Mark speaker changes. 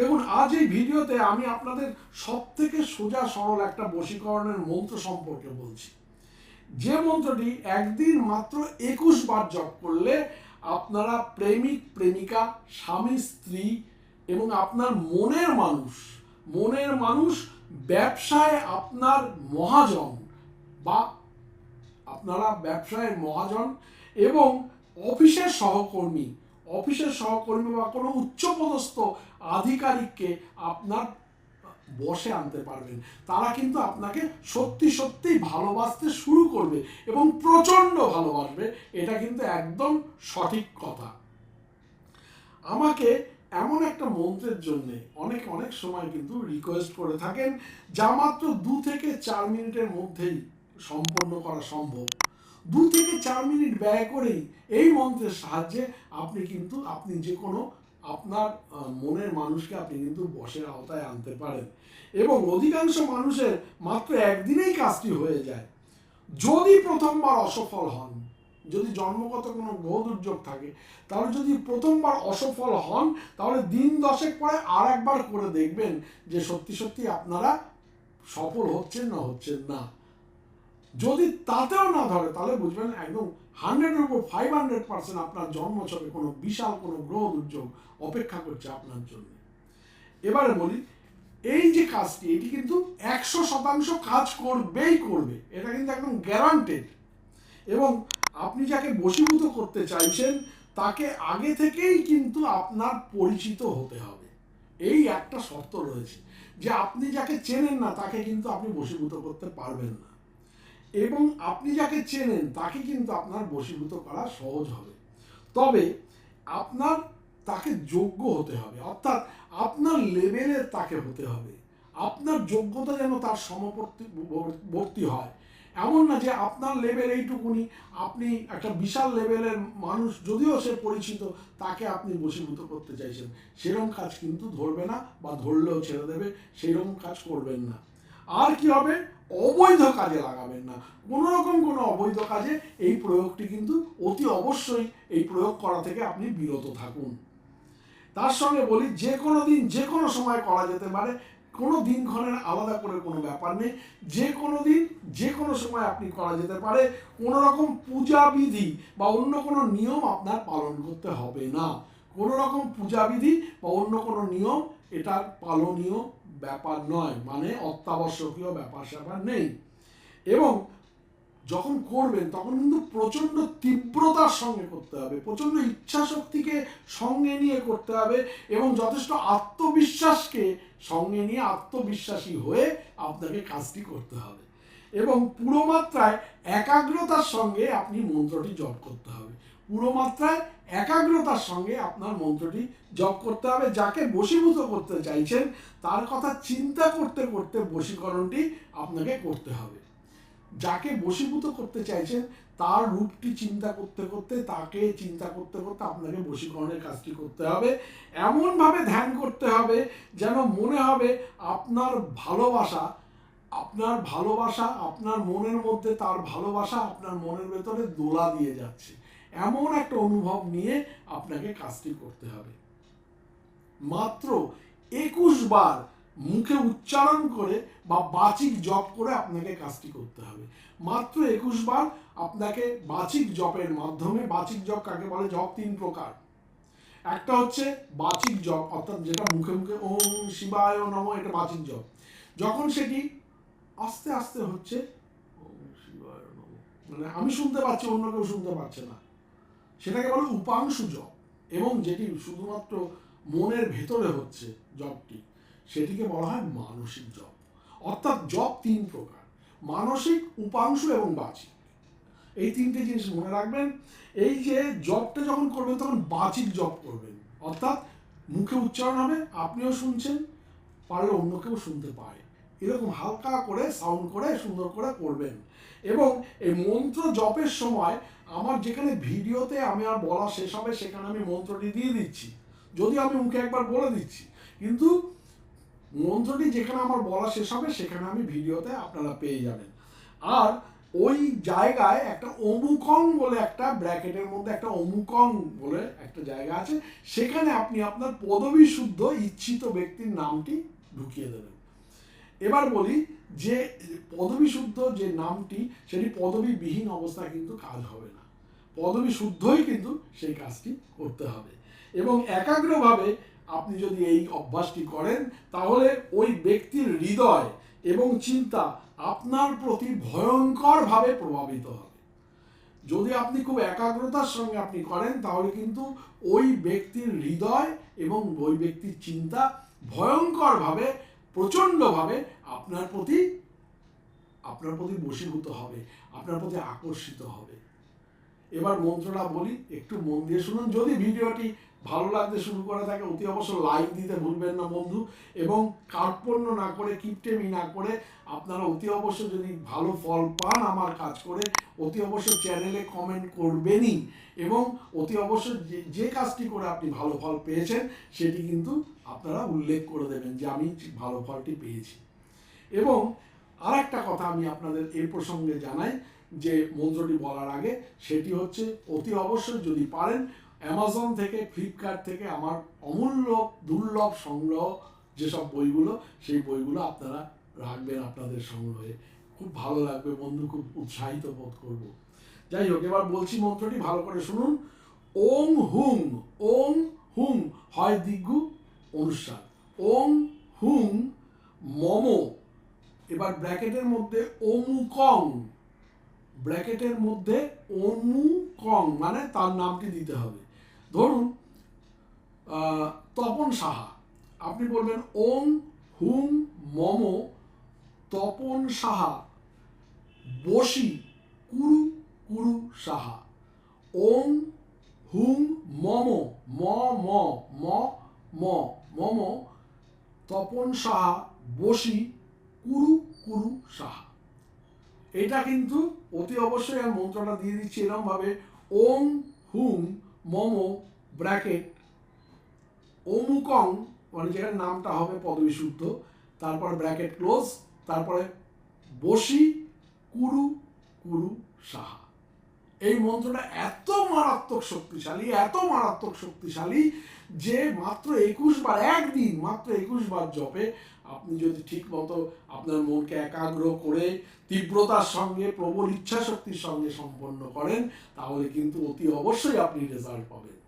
Speaker 1: দেখুন, আজ এই ভিডিওতে আমি আপনাদের সব থেকে সোজা সরল একটা বশীকরণের মন্ত্র সম্পর্কে বলছি। যে মন্ত্রটি একদিন মাত্র একুশ বার জপ করলে আপনারা প্রেমিক, প্রেমিকা, স্বামী, স্ত্রী এবং আপনার মনের মানুষ মনের মানুষ ব্যবসায় আপনার মহাজন বা আপনারা ব্যবসায়ের মহাজন এবং অফিসের সহকর্মী অফিসের সহকর্মী বা কোনো উচ্চপদস্থ আধিকারিককে আপনার বসে আনতে পারবেন। তারা কিন্তু আপনাকে সত্যি সত্যিই ভালোবাসতে শুরু করবে এবং প্রচণ্ড ভালোবাসবে, এটা কিন্তু একদম সঠিক কথা। আমাকে এমন একটা মন্ত্রের জন্য অনেক অনেক সময় কিন্তু রিকোয়েস্ট করে থাকেন, যা মাত্র দু থেকে চার মিনিটের মধ্যেই সম্পন্ন করা সম্ভব। দু থেকে চার মিনিট ব্যয় করেই এই মন্ত্রের সাহায্যে আপনি কিন্তু, আপনি যে কোনো আপনার মনের মানুষকে আপনি কিন্তু বসের আওতায় আনতে পারেন। এবং অধিকাংশ মানুষের মাত্র একদিনেই কাজটি হয়ে যায়। যদি প্রথমবার অসফল হন, যদি জন্মগত কোনো গ্রহ দুর্যোগ থাকে, তাহলে যদি প্রথমবার অসফল হন, তাহলে দিন দশেক পরে আর একবার করে দেখবেন যে সত্যি সত্যি আপনারা সফল হচ্ছেন না হচ্ছেন না। যদি তাতেও না ধরে, তাহলে বুঝবেন একদম হান্ড্রেডের উপর ফাইভ হান্ড্রেড পার্সেন্ট আপনার জন্মছকে কোনো বিশাল কোনো গ্রহ দুর্যোগ অপেক্ষা করছে আপনার জন্য। এবারে বলি, এই যে কাজটি, এটি কিন্তু একশো শতাংশ কাজ করবেই করবে। এটা কিন্তু একদম গ্যারান্টেড এবং আপনি যাকে বশীভূত করতে চাইছেন, তাকে আগে থেকেই কিন্তু আপনার পরিচিত হতে হবে। এই একটা শর্ত রয়েছে যে আপনি যাকে চেনেন না, তাকে কিন্তু আপনি বশীভূত করতে পারবেন না। এবং আপনি যাকে চেনেন, তাকে কিন্তু আপনার বশীভূত করা সহজ হবে। তবে আপনার তাকে যোগ্য হতে হবে। অর্থাৎ আপনার লেভেলের তাকে হতে হবে। আপনার যোগ্যতা যেন তার সমবর্তী বর্তী হয়। এমন না যে আপনার লেভেল এইটুকুনি, আপনি একটা বিশাল লেভেলের মানুষ যদিও সে পরিচিত, তাকে আপনি বশীভূত করতে চাইছেন। সেরকম কাজ কিন্তু ধরবে না বা ধরলেও ছেড়ে দেবে সেরকম কাজ করবেন না। আর কি হবে? অবৈধ কাজে লাগাবেন না। কোনো রকম কোনো অবৈধ কাজে এই প্রয়োগটি কিন্তু অতি অবশ্যই এই প্রয়োগ করা থেকে আপনি বিরত থাকুন। তার সঙ্গে বলি, যে কোনো দিন, যে কোনো সময় করা যেতে পারে। কোনো দিনক্ষণের আলাদা করে কোনো ব্যাপার নেই। যে কোনো দিন, যে কোনো সময় আপনি করা যেতে পারে। কোনো রকম পূজাবিধি বা অন্য কোনো নিয়ম আপনার পালন করতে হবে না। কোনো রকম পূজাবিধি বা অন্য কোনো নিয়ম এটার পালনীয় ব্যাপার নয় মানে অত্যাবশ্যকীয় ব্যাপার স্যাপার নেই। এবং যখন করবেন, তখন কিন্তু প্রচণ্ড তীব্রতার সঙ্গে করতে হবে, প্রচণ্ড ইচ্ছা শক্তিকে সঙ্গে নিয়ে করতে হবে এবং যথেষ্ট আত্মবিশ্বাসকে সঙ্গে নিয়ে আত্মবিশ্বাসী হয়ে আপনাকে কাজটি করতে হবে। এবং পুরো মাত্রায় একাগ্রতার সঙ্গে আপনি মন্ত্রটি জপ করতে হবে। পুরো মাত্রায় একাগ্রতার সঙ্গে আপনার মন্ত্রটি জপ করতে হবে, যাকে বশীভূত করতে চাইছেন, তার কথা চিন্তা করতে করতে বশীকরণটি আপনাকে করতে হবে। যাকে বশীভূত করতে চাইছেন, তার রূপটি চিন্তা করতে করতে, তাকে চিন্তা করতে করতে আপনাকে বশীকরণের কাজটি করতে হবে। এমনভাবে ধ্যান করতে হবে যেন মনে হবে আপনার ভালোবাসা আপনার ভালোবাসা আপনার মনের মধ্যে, তার ভালোবাসা আপনার মনের ভেতরে দোলা দিয়ে যাচ্ছে। এমন একটা অনুভব নিয়ে আপনাকে কাজটি করতে হবে। মাত্র একুশ বার মুখে উচ্চারণ করে বা বাচিক জপ করে আপনাকে কাজটি করতে হবে। মাত্র একুশ বার আপনাকে বাচিক জপের মাধ্যমে, বাচিক জপ কাকে বলে? জপ তিন প্রকার। একটা হচ্ছে বাচিক জপ, অর্থাৎ যেটা মুখে মুখে ওম শিবায় নম, এটা বাচিক জপ। যখন সেটি আস্তে আস্তে হচ্ছে মানে আমি শুনতে পাচ্ছি, অন্য কেউ শুনতে পাচ্ছে না। সেটাকে বলে উপাংশু জপ এবং যেটি শুধুমাত্র মনের ভেতরে হচ্ছে জপটি, সেটিকে বলা হয় মানসিক জপ। অর্থাৎ জপ তিন প্রকার, মানসিক, উপাংশ এবং বাচিক। এই তিনটে জিনিস মনে রাখবেন, এই যে জপটা যখন করবেন তখন বাচিক জপ করবেন। অর্থাৎ মুখে উচ্চারণ হবে, আপনিও শুনছেন, পারলে অন্য কেউ শুনতে পায়। এরকম হালকা করে, সাউন্ড করে, সুন্দর করে করবেন। এবং এই মন্ত্র জপের সময় আমার যেখানে ভিডিওতে আমি আর বলা শেষ হবে, সেখানে আমি মন্ত্রটি দিয়ে দিচ্ছি। যদি আমি মুখে একবার বলে দিচ্ছি। কিন্তু মন্ত্রটি যেখানে আমার বলা শেষ হবে, সেখানে আমি ভিডিওতে আপনারা পেয়ে যাবেন। আর ওই জায়গায় একটা অমুকং বলে একটা ব্র্যাকেটের মধ্যে একটা অমুকং বলে একটা জায়গা আছে। সেখানে আপনি আপনার পদবী শুদ্ধ ইচ্ছিত ব্যক্তির নামটি ঢুকিয়ে দেবেন। এবার বলি যে পদবী শুদ্ধ যে নামটি, সেটি পদবীবিহীন অবস্থায় কিন্তু কাজ হবে না। পদবী শুদ্ধই কিন্তু সেই কাজটি করতে হবে। এবং একাগ্রভাবে আপনি যদি এই অভ্যাসটি করেন, তাহলে ওই ব্যক্তির হৃদয় এবং চিন্তা আপনার প্রতি ভয়ঙ্করভাবে প্রভাবিত হবে। যদি আপনি খুব একাগ্রতার সঙ্গে আপনি করেন, তাহলে কিন্তু ওই ব্যক্তির হৃদয় এবং ওই ব্যক্তির চিন্তা ভয়ঙ্করভাবে প্রচণ্ডভাবে আপনার প্রতি আপনার প্রতি বশীভূত হবে, আপনার প্রতি আকর্ষিত হবে। এবার মন্ত্রটা বলি, একটু মন দিয়ে শুনুন। যদি ভিডিওটি ভালো লাগতে শুরু করে থাকে, অতি অবশ্য লাইক দিতে ভুলবেন না বন্ধু, এবং কার্পণ্য না করে কিপটেমি না করে, আপনারা অতি অবশ্য যদি ভালো ফল পান আমার কাজ করে অতি অবশ্য চ্যানেলে কমেন্ট করবেনই এবং অতি অবশ্য যে কাজটি করে আপনি ভালো ফল পেয়েছেন, সেটি কিন্তু আপনারা উল্লেখ করে দেবেন যে আমি ভালো ফলটি পেয়েছি। এবং আর একটা কথা আমি আপনাদের এই প্রসঙ্গে জানাই, যে মন্ত্রটি বলার আগে, সেটি হচ্ছে অতি অবশ্যই যদি পারেন অ্যামাজন থেকে ফ্লিপকার্ট থেকে আমার অমূল্য দুর্লভ সংগ্রহ যেসব বইগুলো, সেই বইগুলো আপনারা রাখবেন আপনাদের সংগ্রহে। খুব ভালো লাগবে, বন্ধু খুব উৎসাহিত বোধ করব। যাই হোক, এবার বলছি মন্ত্রটি ভালো করে শুনুন। ওং হুং ওং হুং হয় দিগ্গু অনুষ্ঠান। ওং হুং মম, এবার ব্র্যাকেটের মধ্যে অমুকং ব্র্যাকেটের মধ্যে অনুকং মানে তার নামটি দিতে হবে। ধরুন তপন সাহা। আপনি বলবেন ওং হুম মম, তপন সাহা। বসি কুরু কুরু সাহা। ওং হুম মম, ম ম ম ম, মম, তপন সাহা, বসি কুরু কুরু সাহা। এটা কিন্তু অতি অবশ্যই আমি মন্ত্রটা দিয়ে দিচ্ছি এরকম ভাবে ওম হুম মম, ব্র্যাকেট, অমুকং মানে যেখানে নামটা হবে পদবী শুদ্ধ তারপর ব্র্যাকেট ক্লোজ, তারপরে বসি কুরু কুরু সাহা। এই মন্ত্রটা এত মারাত্মক শক্তিশালী, এত মারাত্মক শক্তিশালী যে মাত্র একুশ বার, একদিন মাত্র একুশ বার জপে আপনি যদি ঠিক মতো আপনার মনকে একাগ্র করে তীব্রতার সঙ্গে, প্রবল ইচ্ছা শক্তির সঙ্গে সম্পন্ন করেন, তাহলে কিন্তু অতি অবশ্যই আপনি রেজাল্ট পাবেন।